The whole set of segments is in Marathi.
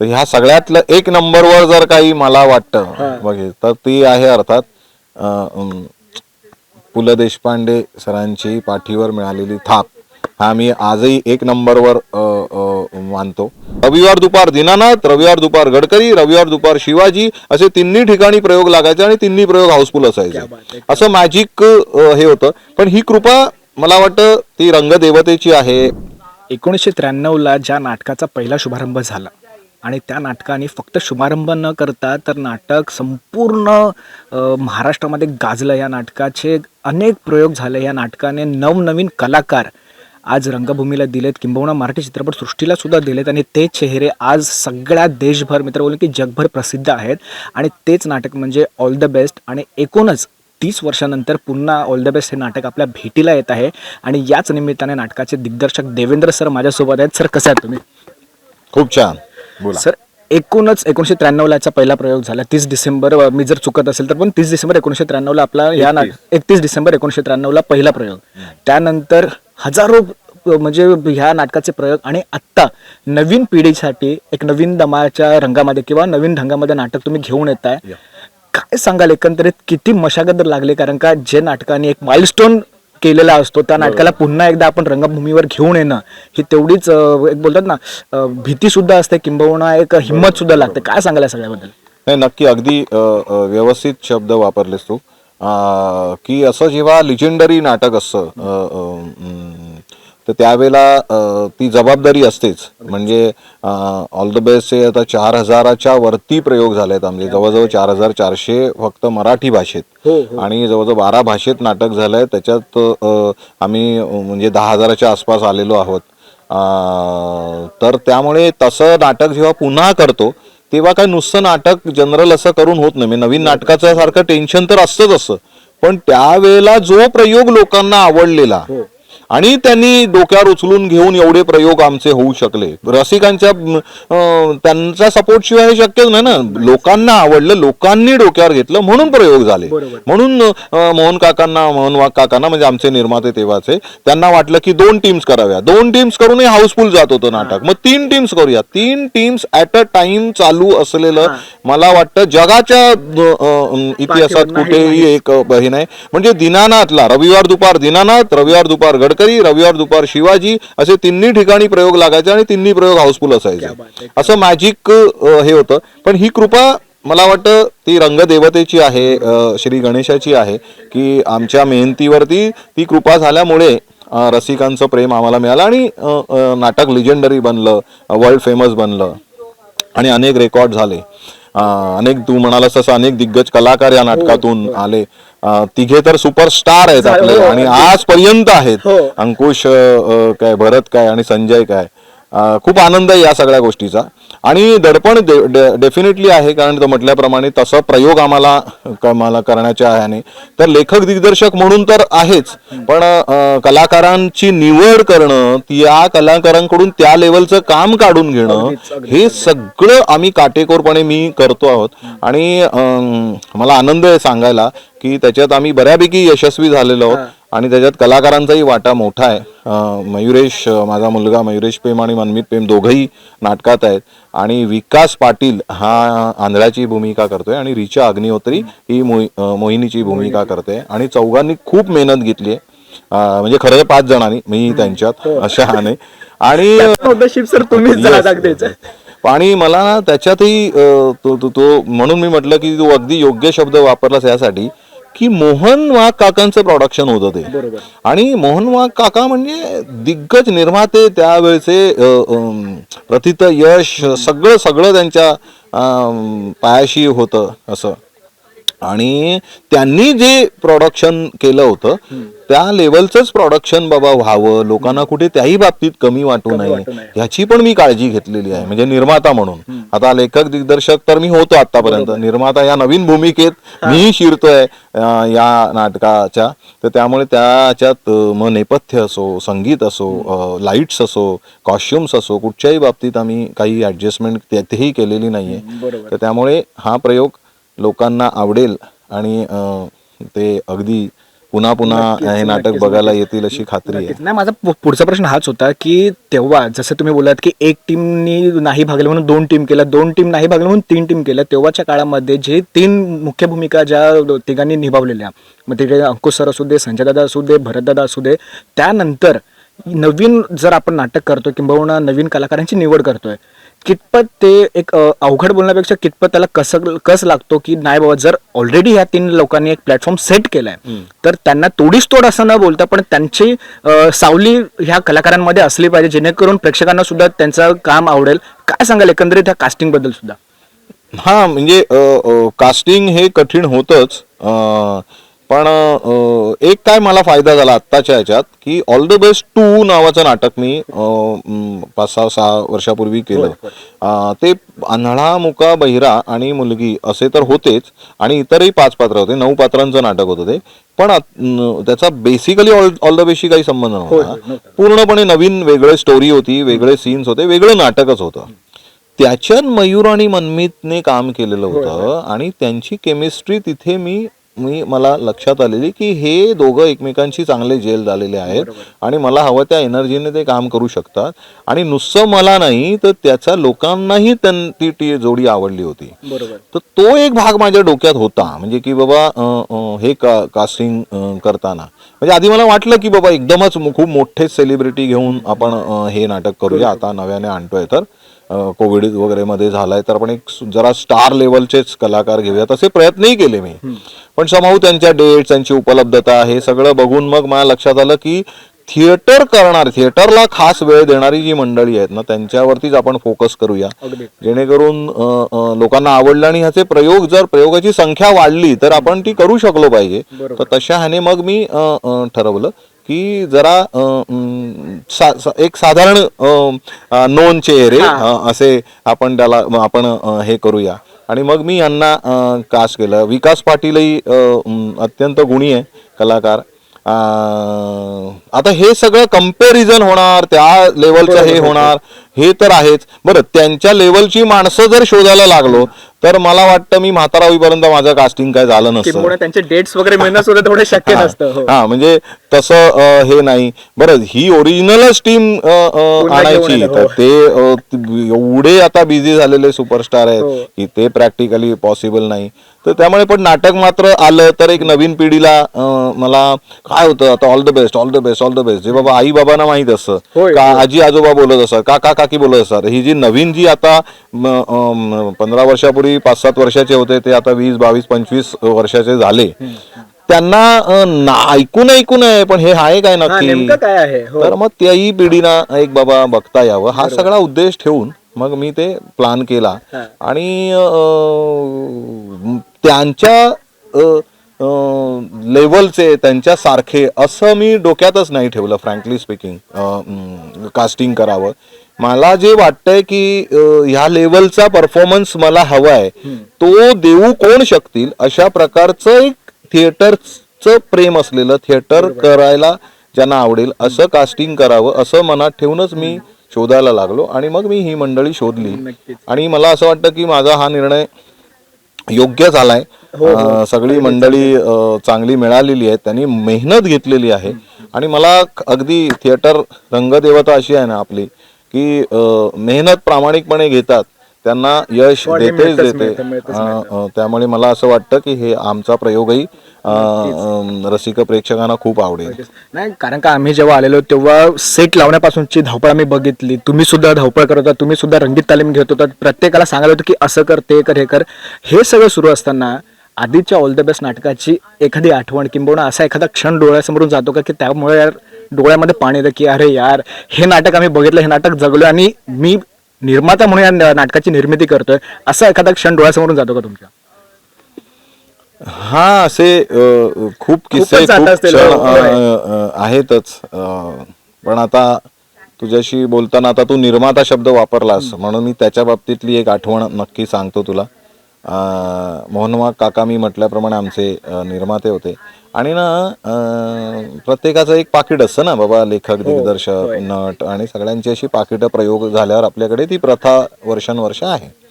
तर ह्या सगळ्यातलं एक नंबरवर जर काही मला वाटतं बघे तर ती आहे अर्थात अं, पु ल देशपांडे सरांची पाठीवर मिळालेली थाप. हा मी आजही एक नंबरवर अ, अ, मानतो. रविवार दुपार दीनानाथ रविवार दुपार गडकरी रविवार दुपार शिवाजी असे तिन्ही ठिकाणी प्रयोग लागायचे आणि तिन्ही प्रयोग हाऊसफुल असायचे. असं मॅजिक हे होतं. पण ही कृपा मला वाटतं ती रंगदेवतेची आहे. एकोणीसशे त्र्याण्णवला ज्या नाटकाचा पहिला शुभारंभ झाला आणि त्या नाटकाने फक्त शुभारंभ न करता तर नाटक संपूर्ण महाराष्ट्रामध्ये गाजलं. या नाटकाचे अनेक प्रयोग झाले. या नाटकाने नवनवीन कलाकार आज रंगभूमीला दिलेत. किंबहुना मराठी चित्रपटसृष्टीला सुद्धा दिलेत. आणि ते चेहरे आज सगळ्या देशभर मित्र बोलून की जगभर प्रसिद्ध आहेत. आणि तेच नाटक म्हणजे ऑल द बेस्ट आणि एकूणच तीस वर्षानंतर पुन्हा ऑल द बेस्ट हे नाटक आपल्या भेटीला येत आहे. आणि याच निमित्ताने नाटकाचे दिग्दर्शक देवेंद्र सर माझ्यासोबत आहेत. सर कसे आहे तुम्ही? खूप छान. बोला. सर एकूणच एकोणीशे त्र्याण्णवला याचा पहिला प्रयोग झाला. तीस डिसेंबर मी जर चुकत असेल तर पण तीस डिसेंबर एकोणीशे त्र्याण्णवला आपला या नाट एकतीस. डिसेंबर एकोणीशे त्र्याण्णवला पहिला प्रयोग. त्यानंतर हजारो म्हणजे ह्या नाटकाचे प्रयोग आणि आत्ता नवीन पिढीसाठी एक नवीन दमाच्या रंगामध्ये किंवा नवीन ढंगामध्ये नाटक तुम्ही घेऊन येत आहे काय सांगाल एकंदरीत? किती मशागत लागली? कारण का जे नाटकाने एक माइलस्टोन केलेला असतो. त्या नाटकाला पुन्हा एकदा आपण रंगभूमीवर घेऊन येणं ही तेवढीच एक बोलतात ना भीती सुद्धा असते किंबहुना एक हिंमत सुद्धा लागते काय सांगाल या सगळ्याबद्दल? नाही नक्की अगदी व्यवस्थित शब्द वापरलेस तू. की असं जेव्हा लिजेंडरी नाटक असतं तर त्यावेळेला ती जबाबदारी असतेच. म्हणजे ऑल द बेस्ट हे आता चार हजाराच्या वरती प्रयोग झालेत आमचे. जवळजवळ चार हजार चारशे फक्त मराठी भाषेत. आणि जवळजवळ बारा भाषेत नाटक झालंय. त्याच्यात अ, आम्ही म्हणजे दहा हजाराच्या आसपास आलेलो आहोत. तर त्यामुळे तसं नाटक जेव्हा पुन्हा करतो तेव्हा काय नुसतं नाटक जनरल असं करून होत नाही. म्हणजे नवीन नाटकाचं सारखं टेन्शन तर असतंच असं. पण त्यावेळेला जो प्रयोग लोकांना आवडलेला आणि त्यांनी डोक्यावर उचलून घेऊन एवढे प्रयोग आमचे होऊ शकले. रसिकांच्या त्यांचा सपोर्ट शिवाय हे शक्यच नाही ना. लोकांना आवडलं लोकांनी डोक्यावर घेतलं म्हणून प्रयोग झाले. म्हणून मोहन काकांना मोहन वाघ काकांना म्हणजे आमचे निर्माते तेव्हाचे त्यांना वाटलं की दोन टीम्स कराव्या. दोन टीम्स करूनही हाऊसफुल जात होतं नाटक. मग तीन टीम्स करूया. तीन टीम्स ऍट अ टाइम चालू असलेलं मला वाटतं जगाच्या इतिहासात कुठेही एक हे नाही. म्हणजे दिनानाथला रविवार दुपार दिनानाथ रविवार दुपार गडकरी रविवार दुपार शिवाजी असे तिन्ही ठिकाणी प्रयोग लागायचे आणि तिन्ही प्रयोग हाऊसफुल असायचे. असं मॅजिक हे होतं. पण ही कृपा मला वाटतं ती रंगदेवतेची आहे श्री गणेशाची आहे की आमच्या मेहनतीवरती ती कृपा झाल्यामुळे रसिकांचं प्रेम आम्हाला मिळालं आणि नाटक लिजेंडरी बनलं वर्ल्ड फेमस बनलं आणि अनेक रेकॉर्ड झाले. अनेक तू म्हणालास तसं अनेक दिग्गज कलाकार या नाटकातून आले. अं, तिघे तर सुपरस्टार आहेत आपले आणि आजपर्यंत आहेत. अंकुश अं, अं, काय भरत काय आणि संजय काय? खूप आनंद आहे या सगळ्या गोष्टीचा. आणि दडपण डेफिनेटली आहे कारण तो म्हटल्याप्रमाणे तसं प्रयोग आम्हाला क- मला करण्याच्या आहे तर लेखक दिग्दर्शक म्हणून तर आहेच पण कलाकारांची निवड करणं त्या कलाकारांकडून त्या लेवलचं काम काढून घेणं हे सगळं आम्ही काटेकोरपणे मी करतो आहोत. आणि मला आनंद आहे सांगायला की त्याच्यात आम्ही बऱ्यापैकी यशस्वी झालेलो आहोत. आणि त्याच्यात कलाकारांचाही वाटा मोठा आहे. मयुरेश माझा मुलगा मयुरेश पेम आणि मनमित पेम दोघंही नाटकात आहेत. आणि विकास पाटील हा आंधळ्याची भूमिका करतोय आणि रिचा अग्निहोत्री ही मोहिनीची भूमिका करते. आणि चौघांनी खूप मेहनत घेतली आहे. म्हणजे खरं पाच जणांनी मी त्यांच्यात अशा नाही आणि सर Yes. आणि मला ना त्याच्यातही तो म्हणून मी म्हटलं की तू अगदी योग्य शब्द वापरलास यासाठी. की मोहन वाघ काकांचं प्रोडक्शन होतं ते. आणि मोहन वाघ काका म्हणजे दिग्गज निर्माते त्यावेळेचे प्रथित यश सगळं सगळं त्यांच्या पायाशी होतं असं. आणि त्यांनी जे प्रोडक्शन केलं होतं त्या लेवलचंच प्रोडक्शन बाबा व्हावं लोकांना कुठे त्याही बाबतीत कमी वाटू नये ह्याची पण मी काळजी घेतलेली आहे. म्हणजे निर्माता म्हणून. आता लेखक दिग्दर्शक तर मी होतो आतापर्यंत निर्माता या नवीन भूमिकेत मी शिरतोय या नाटकाच्या. तर त्यामुळे त्याच्यात मग नेपथ्य असो संगीत असो लाईट्स असो कॉस्ट्युम्स असो कुठच्याही बाबतीत आम्ही काही ऍडजस्टमेंट तेही केलेली नाहीये. तर त्यामुळे हा प्रयोग लोकांना आवडेल आणि ते अगदी पुन्हा पुन्हा हे नाटक बघायला. येतील अशी खात्री आहे. नाही माझा पुढचा प्रश्न हाच होता की तेव्हा जसं तुम्ही बोलात की एक टीमनी नाही भागलं म्हणून दोन टीम केल्या दोन टीम नाही भागलं म्हणून तीन टीम केल्या तेव्हाच्या काळामध्ये जे तीन मुख्य भूमिका ज्या तिघांनी निभावलेल्या मग तिकडे अंकुश सर असू दे संजय दादा असू दे भरतदादा असू दे त्यानंतर नवीन जर आपण नाटक करतोय किंबहुना नवीन कलाकारांची निवड करतोय कितपत ते एक अ, अवघड बोलण्यापेक्षा कितपत त्याला कस कस लागतो की नाही बाबा जर ऑलरेडी ह्या तीन लोकांनी एक प्लॅटफॉर्म सेट केलाय तर त्यांना तोडीस तोड असं न बोलता पण त्यांची अ, सावली ह्या कलाकारांमध्ये असली पाहिजे जेणेकरून प्रेक्षकांना सुद्धा त्यांचं काम आवडेल. काय सांगाल एकंदरीत ह्या कास्टिंगबद्दल सुद्धा? हा म्हणजे कास्टिंग हे कठीण होतच. अ, पण एक काय मला फायदा झाला आत्ताच्या ह्याच्यात की ऑल द बेस्ट टू नावाचं नाटक मी पाच सहा सहा वर्षापूर्वी केलं. ते आंधळा मुका बहिरा आणि मुलगी असे तर होतेच आणि इतरही पाच पात्र होते नऊ पात्रांचं नाटक होतं ते. पण त्याचा बेसिकली ऑल ऑल द बेस्टशी काही संबंध नव्हता. पूर्णपणे नवीन वेगळे स्टोरी होती वेगळे सीन्स होते वेगळं नाटकच होतं. त्याच्यात मयूर आणि मनमीतने काम केलेलं होतं आणि त्यांची केमिस्ट्री तिथे मी मी मला लक्षात आलेली की हे दोघं एकमेकांशी चांगले जेल झालेले आहेत आणि मला हवं त्या एनर्जीने ते काम करू शकतात. आणि नुसतं मला नाही तर त्याच्या लोकांनाही त्यां- ती ती जोडी आवडली होती. बरोबर. तर तो एक भाग माझ्या डोक्यात होता. म्हणजे की बाबा हे का कास्टिंग करताना. म्हणजे आधी मला वाटलं की बाबा एकदमच खूप मोठे सेलिब्रिटी घेऊन आपण हे नाटक करूया. आता नव्याने आणतोय तर कोविड वगैरे मध्ये झालाय तर आपण एक जरा स्टार लेवलचेच कलाकार घेऊया तसे प्रयत्नही केले मी. पण समाऊ त्यांच्या डेट्स त्यांची उपलब्धता हे सगळं बघून मग मला लक्षात आलं की थिएटर करणार थिएटरला खास वेळ देणारी जी मंडळी आहेत ना त्यांच्यावरतीच आपण फोकस करूया. जेणेकरून लोकांना आवडलं आणि ह्याचे प्रयोग जर प्रयोगाची संख्या वाढली तर आपण ती करू शकलो पाहिजे. तर तशा ह्याने मग मी ठरवलं की जरा सा- सा- एक साधारण नोन चेहरे असे आपण त्याला आपण हे करूया. आणि मग मी यांना कास्ट केलं. विकास पाटीलही अत्यंत गुणी आहे कलाकार. आता हे सगळं कंपॅरिझन होणार त्या लेवलचं हे होणार. हे तर आहेच. बरं त्यांच्या लेवलची माणसं जर शोधायला लागलो तर मला वाटतं मी म्हातारा होईपर्यंत माझं कास्टिंग काय झालं नसतं. त्यांचे डेट्स वगैरे मिळणं सुद्धा थोडं शक्य नसतं हो. हा म्हणजे तसं हे नाही. बरं ही ओरिजिनलच टीम आणायची. घेऊन तर ते एवढे आता बिझी झालेले सुपरस्टार हो. आहेत की ते प्रॅक्टिकली पॉसिबल नाही. तर त्यामुळे पण नाटक मात्र आलं तर एक नवीन पिढीला मला काय होतं आता all the best all the best all the best जे बाबा आई बाबांना माहीत असतं. होय, का आजी आजोबा बोलत असतात काका काकी बोलत असतात. ही जी नवीन जी आता पंधरा वर्षापूर्वी पाच सात वर्षाचे होते ते आता वीस बावीस पंचवीस वर्षाचे झाले. त्यांना ऐकून ऐकून आहे पण हे आहे काय नक्की? काय आहे? हो. तर मग त्याही पिढीना एक बाबा बघता यावं. हा सगळा उद्देश ठेवून मग मी ते प्लान केला. आणि त्यांच्या लेवलचे त्यांच्या सारखे असं मी डोक्यातच नाही ठेवलं फ्रँकली स्पीकिंग कास्टिंग करावं. मला जे वाटतंय की अ, ह्या लेवलचा परफॉर्मन्स मला हवा आहे तो देऊ कोण शकतील अशा प्रकारचं एक थिएटरचं प्रेम असलेलं थिएटर करायला ज्यांना आवडेल असं कास्टिंग करावं असं मनात ठेवूनच मी शोधायला लागलो आणि मग मी ही मंडळी शोधली. आणि मला असं वाटतं की माझा हा निर्णय योग्य झालाय. अं, सगळी मंडळी अं, चांगली मिळालेली आहे त्यांनी मेहनत घेतलेली आहे. आणि मला क- अगदी थिएटर रंगदेवता अशी आहे ना आपली की मेहनत प्रामाणिकपणे घेतात त्यांना यश हो, देतेच देते. अं, त्यामुळे मला असं वाटतं की हे आमचा प्रयोगही रसिक प्रेक्षकांना खूप आवडेल. नाही कारण का आम्ही जेव्हा आलेलो तेव्हा सेट लावण्यापासूनची धावपळ आम्ही बघितली. तुम्ही सुद्धा धावपळ करत होता तुम्ही सुद्धा रंगीत तालीम घेत होता. प्रत्येकाला सांगायला होतं की असं कर ते कर हे कर. हे सगळं सुरू असताना आधीच्या ऑल द बेस्ट नाटकाची एखादी आठवण किंबहुना असा एखादा क्षण डोळ्यासमोरून जातो का की त्यामुळे यार डोळ्यामध्ये पाणी येतं की अरे यार हे नाटक आम्ही बघितलं हे नाटक जगलो आणि मी निर्माता म्हणून या नाटकाची निर्मिती करतोय असा एखादा क्षण डोळ्यासमोरून जातो का तुमच्या? हा असे खूप किस्से हो, आहेतच. पण आता तुझ्याशी बोलताना आता तू निर्माता शब्द वापरलास म्हणून मी त्याच्या बाबतीतली एक आठवण नक्की सांगतो तुला. अ, मोहनवाग काका मी म्हटल्याप्रमाणे आमचे निर्माते होते. आणि ना प्रत्येकाचं एक पाकिट असतं ना बाबा लेखक दिग्दर्शक नट आणि सगळ्यांची अशी पाकिटं प्रयोग झाल्यावर आपल्याकडे ती प्रथा वर्षानुवर्ष आहे.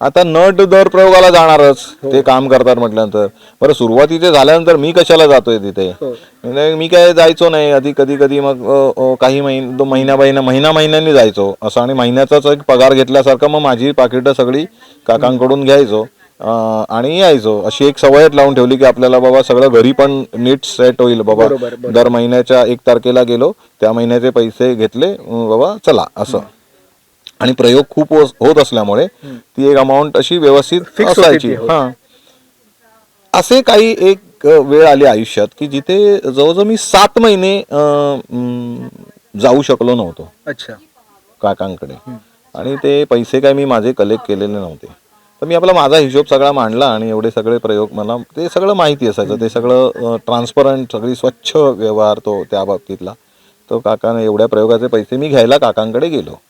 आता नट दर प्रयोगाला जाणारच. ते काम करतात म्हटल्यानंतर. बरं सुरुवातीचे झाल्यानंतर मी कशाला जातोय तिथे? म्हणजे मी काय जायचो नाही. आधी कधी कधी मग अ, अ, काही महिन महिना महिना महिना महिन्यांनी जायचो. असं आणि महिन्याचाच एक पगार घेतल्यासारखं मग माझी पाकिटं सगळी काकांकडून घ्यायचो. अ, आणि यायचो. अशी एक सवयच लावून ठेवली की आपल्याला बाबा सगळं घरी पण नीट सेट होईल बाबा. दर महिन्याच्या एक तारखेला गेलो. त्या महिन्याचे पैसे घेतले. अ, बाबा चला असं. आणि प्रयोग खूप होत असल्यामुळे ती एक अमाऊंट अशी व्यवस्थित असायची. हो. असे काही एक वेळ आली आयुष्यात की जिथे जवळजवळ मी सात महिने जाऊ शकलो नव्हतो. अच्छा. काकांकडे. आणि ते पैसे काय मी माझे कलेक्ट केलेले नव्हते. तर मी आपला माझा हिशोब सगळा मांडला आणि एवढे सगळे प्रयोग मला ते सगळं माहिती असायचं. ते सगळं ट्रान्सपरंट सगळी स्वच्छ व्यवहार तो त्या बाबतीतला. तो काकाने एवढ्या प्रयोगाचे पैसे मी घ्यायला काकांकडे गेलो.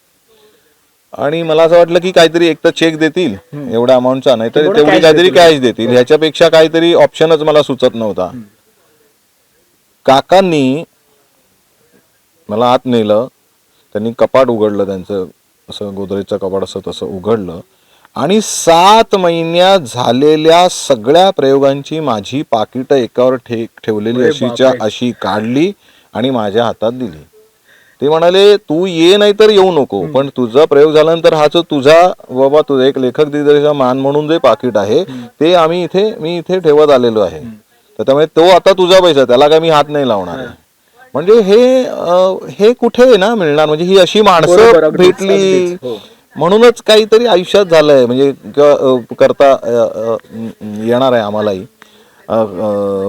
आणि मला असं वाटलं की काहीतरी एक तर चेक देतील एवढ्या अमाऊंटचा नाही तर तेवढी काहीतरी. कॅश देतील. ह्याच्यापेक्षा काहीतरी ऑप्शनच मला सुचत नव्हता. काकांनी मला आत नेलं त्यांनी कपाट उघडलं त्यांचं असं गोदरेजचं कपाट असं तसं उघडलं. आणि सात महिन्यात झालेल्या सगळ्या प्रयोगांची माझी पाकिटं एकावर ठे ठेवलेली अशीच्या. अशी काढली आणि माझ्या हातात दिली. ते म्हणाले तू ये नाही तर येऊ नको पण तुझा प्रयोग झाल्यानंतर हा जो तुझा बाबा तुझा एक लेखक दिग्दर्शक मान म्हणून जे पाकिट आहे ते आम्ही इथे मी इथे ठेवत आलेलो आहे. तर त्यामुळे तो आता तुझा पैसा त्याला काय मी हात नाही लावणार आहे. म्हणजे हे हे कुठे ना मिळणार? म्हणजे ही अशी माणसं भेटली. हो. म्हणूनच काहीतरी आयुष्यात झालंय. म्हणजे करता येणार आहे आम्हालाही.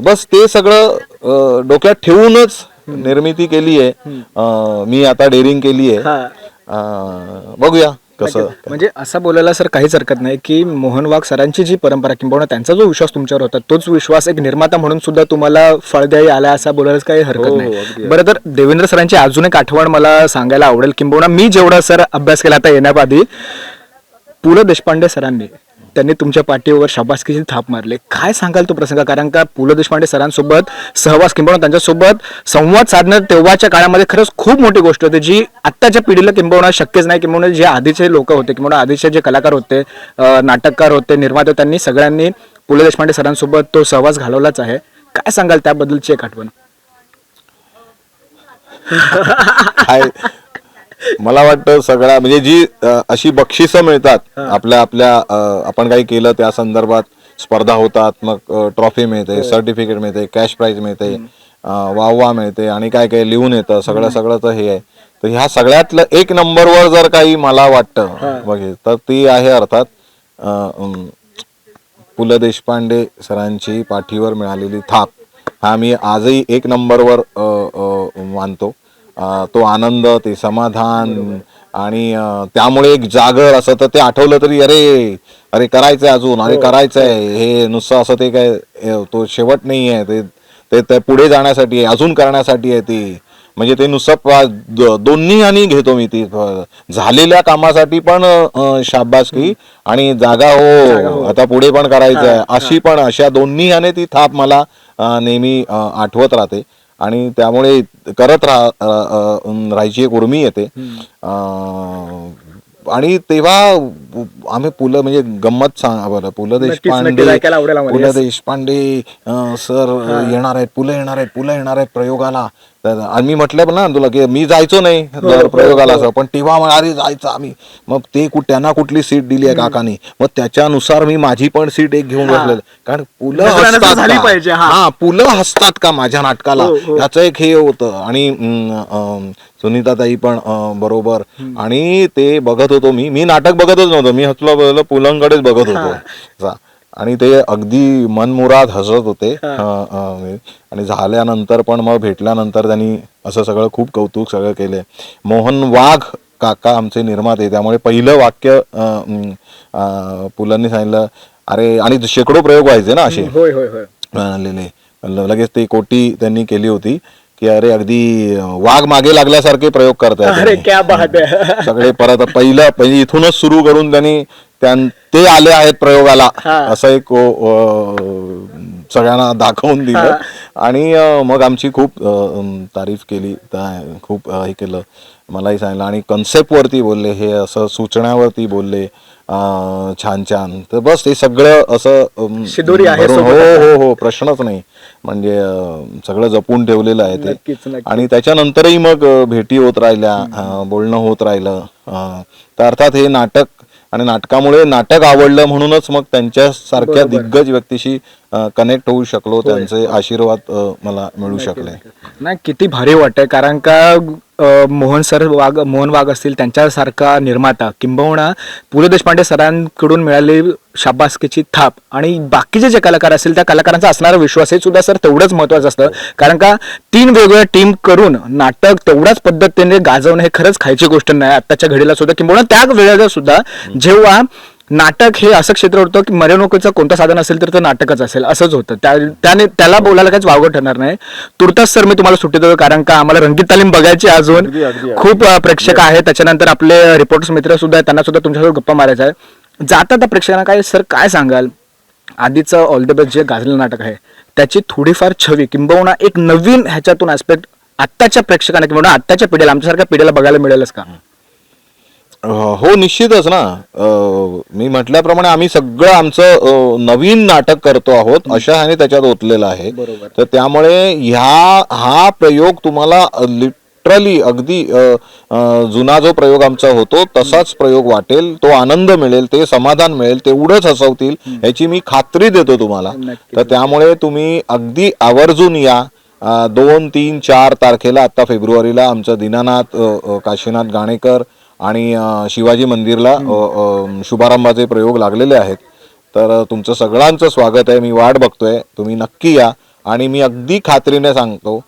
बस ते सगळं डोक्यात ठेवूनच निर्मिती केली आहे. मी आता डेअरिंग केली आहे. हा. बघूया कसं म्हणजे असं बोलायला सर काहीच हरकत नाही की मोहन वाघ सरांची जी परंपरा किंबहुना त्यांचा जो विश्वास तुमच्यावर होता तोच विश्वास एक निर्माता म्हणून सुद्धा तुम्हाला फळद्यायी आला असं बोलायलाच काही हरकत हो, नाही. अगदी. बरं तर देवेंद्र सरांची अजून एक आठवण मला सांगायला आवडेल किंबहुना मी जेवढा सर अभ्यास केला आता येण्याआधी पु ल देशपांडे सरांनी त्यांनी तुमच्या पाठीवर शाबासकीची थाप मारले. काय सांगाल तो प्रसंग? कारण का पु ल देशपांडे सरांसोबत सहवास किंबहुना त्यांच्यासोबत संवाद साधणं तेव्हाच्या काळामध्ये खरंच खूप मोठी गोष्ट होती जी आत्ताच्या पिढीला किंबहुना शक्यच नाही. किंबहुना जे आधीचे लोक होते किंबहुना आधीचे जे कलाकार होते नाटककार होते निर्माते त्यांनी सगळ्यांनी पु ल देशपांडे सरांसोबत तो सहवास घालवलाच आहे. काय सांगाल त्याबद्दलची एक आठवण? मला वाटतं सगळ्या म्हणजे जी अ, अशी बक्षिसं मिळतात आपल्या आपल्या अ, आपण काही केलं त्या संदर्भात स्पर्धा होतात मग ट्रॉफी मिळते सर्टिफिकेट मिळते कॅश प्राइज मिळते अ, वाहवा मिळते आणि काय काय लिहून येतं सगळं सगळं तर हे आहे. तर ह्या सगळ्यातलं एक नंबरवर जर काही मला वाटतं बघे तर ती आहे अर्थात अ, अम, पु ल देशपांडे सरांची पाठीवर मिळालेली थाप. हा मी आजही एक नंबरवर अ, अ, मानतो. तो आनंद ते समाधान आणि त्यामुळे एक जागर असं तर ते आठवलं तरी अरे अरे करायचंय अजून अरे करायचंय. हे नुसतं असं ते काय तो शेवट नाही आहे. ते ते ते पुढे जाण्यासाठी आहे अजून करण्यासाठी आहे ती. म्हणजे ते नुसतं दोन्ही आणि घेतो मी ती. झालेल्या कामासाठी पण शाबासकी आणि जागा हो आता पुढे पण करायचं आहे अशी पण अशा दोन्ही ह्याने ती थाप मला नेहमी आठवत राहते. आणि त्यामुळे करत राहा अम, राहायची एक उर्मी येते. आणि तेव्हा आम्ही पुलं म्हणजे गंमत सांगा बरं पु ल देशपांडे. पु ल. देशपांडे सर येणार आहेत पुलं येणार आहेत पुलं येणार आहेत प्रयोगाला. तर आम्ही म्हटलं पण ना तुला की मी जायचो नाही दर प्रयोगाला असं. पण तेव्हा मग अरे जायचं आम्ही. मग ते कुठ त्यांना कुठली सीट दिली आहे काकानी? मग त्याच्यानुसार मी माझी पण सीट एक घेऊन बसलेलं. कारण पुलं हसतात हा. हा पुलं हसतात का माझ्या नाटकाला? हो, हो. याचं एक हे होतं. आणि सुनीता ताई पण बरोबर. आणि ते बघत होतो मी. मी नाटक बघतच नव्हतो. मी हसलो बघलो पुलंकडेच बघत होतो. आणि ते अगदी मनमुराद हसत होते. अं, आणि झाल्यानंतर पण मग भेटल्यानंतर त्यांनी असं सगळं खूप कौतुक सगळं केले. मोहन वाघ काका आमचे निर्माते त्यामुळे पहिलं वाक्य पुलंनी सांगितलं अरे आणि शेकडो प्रयोग व्हायचे ना असे. होय होय होय. आणलेले ल- लगेच ती कोटी त्यांनी केली होती. की अरे अगदी वाघ मागे लागल्यासारखे प्रयोग करतायत अरे. क्या बात आहे. सगळे परत पहिलं म्हणजे इथूनच सुरू करून त्यांनी त्यां- ते आले आहेत प्रयोगाला हा. असं एक सगळ्यांना दाखवून दिलं. आणि अ, मग आमची खूप अ, तारीफ केली त्या- खूप अ, हे केलं मलाही सांगितलं. आणि कन्सेप्टवरती बोलले हे असं सुचण्यावरती बोलले अं, छान छान. तर बस ते सगळं असं अं, शिदोरी आहे भरून- सोबत हो हो हो प्रश्नच नाही. म्हणजे सगळं जपून ठेवलेलं आहे ते. आणि त्याच्यानंतरही मग भेटी होत राहिल्या बोलणं होत राहिलं तर अर्थात हे नाटक आणि नाटकामुळे नाटक आवडलं म्हणूनच मग त्यांच्या सारख्या दिग्गज व्यक्तीशी कनेक्ट होऊ शकलो त्यांचे आशीर्वाद अं, मला मिळू शकले. नाही किती भारी वाटतंय कारण का अ, मोहन सर वाघ मोहन वाघ असतील त्यांच्यासारखा निर्माता किंबहुना पु ल देशपांडे सरांकडून मिळालेली शाबासकीची थाप. आणि बाकीचे जे कलाकार असतील त्या कलाकारांचा असणारा विश्वास हे सुद्धा सर तेवढंच महत्वाचं असतं. कारण का तीन वेगवेगळ्या टीम करून नाटक तेवढ्याच पद्धतीने गाजवणं हे खरंच खायची गोष्ट नाही आत्ताच्या घडीला सुद्धा. किंबहुना त्या वेळेला सुद्धा जेव्हा नाटक हे असं क्षेत्र होतं की मिरवणुकीचं कोणतं साधन असेल तर ते नाटकच असेल असंच होतं. त्या त्याने त्याला बोलायला काहीच वावगं ठरणार नाही. तुर्तास सर मी तुम्हाला सुट्टी देतो कारण का आम्हाला रंगीत तालीम बघायची अजून. खूप प्रेक्षक आहेत. त्याच्यानंतर आपले रिपोर्टर्स मित्र सुद्धा आहेत. त्यांना सुद्धा तुमच्यासोबत गप्पा मारायचा आहे जाता त्या प्रेक्षकांना काय सर काय सांगाल? आधीचं ऑल द बेस्ट जे गाजलेलं नाटक आहे त्याची थोडीफार छवी किंबहुना एक नवीन ह्याच्यातून ऍस्पेक्ट आत्ताच्या प्रेक्षकांना किंवा आत्ताच्या पिढीला आमच्यासारख्या पिढीला बघायला मिळेलच का? हो निश्चितच ना. मी म्हटल्याप्रमाणे आम्ही सगळं आमचं नवीन नाटक करतो आहोत अशा ह्याने त्याच्यात ओतलेलं आहे. तर त्यामुळे ह्या हा प्रयोग तुम्हाला लिटरली अगदी जुना जो प्रयोग आमचा होतो तसाच प्रयोग वाटेल तो आनंद मिळेल ते समाधान मिळेल तेवढंच हसवतील याची मी खात्री देतो तुम्हाला. तर त्यामुळे तुम्ही अगदी आवर्जून या. दोन तीन चार तारखेला आता फेब्रुवारीला आमचं दीनानाथ काशीनाथ गाणेकर आणि शिवाजी मंदिरला शुभारंभाचे प्रयोग लागलेले आहेत. तर तुमचं सगळ्यांचं स्वागत आहे. मी वाट बघतोय. तुम्ही नक्की या. आणि मी अगदी खात्रीने सांगतो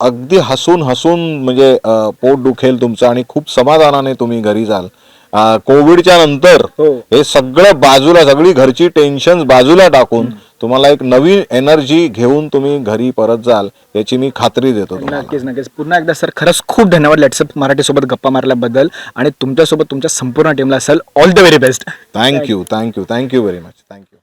अगदी हसून हसून म्हणजे पोट दुखेल तुमचं आणि खूप समाधानाने तुम्ही घरी जाल. अं, कोविडच्या नंतर हो. हे सगळं बाजूला सगळी घरची टेन्शन बाजूला टाकून तुम्हाला एक नवीन एनर्जी घेऊन तुम्ही घरी परत जाल याची मी खात्री देतो तुम्हाला. नक्कीच नक्कीच. पुन्हा एकदा सर खरंच खूप धन्यवाद लेट्सअप मराठी सोबत गप्पा मारल्याबद्दल आणि तुमच्यासोबत तुमच्या संपूर्ण टीमला असेल all the very best thank you thank you thank you very much thank you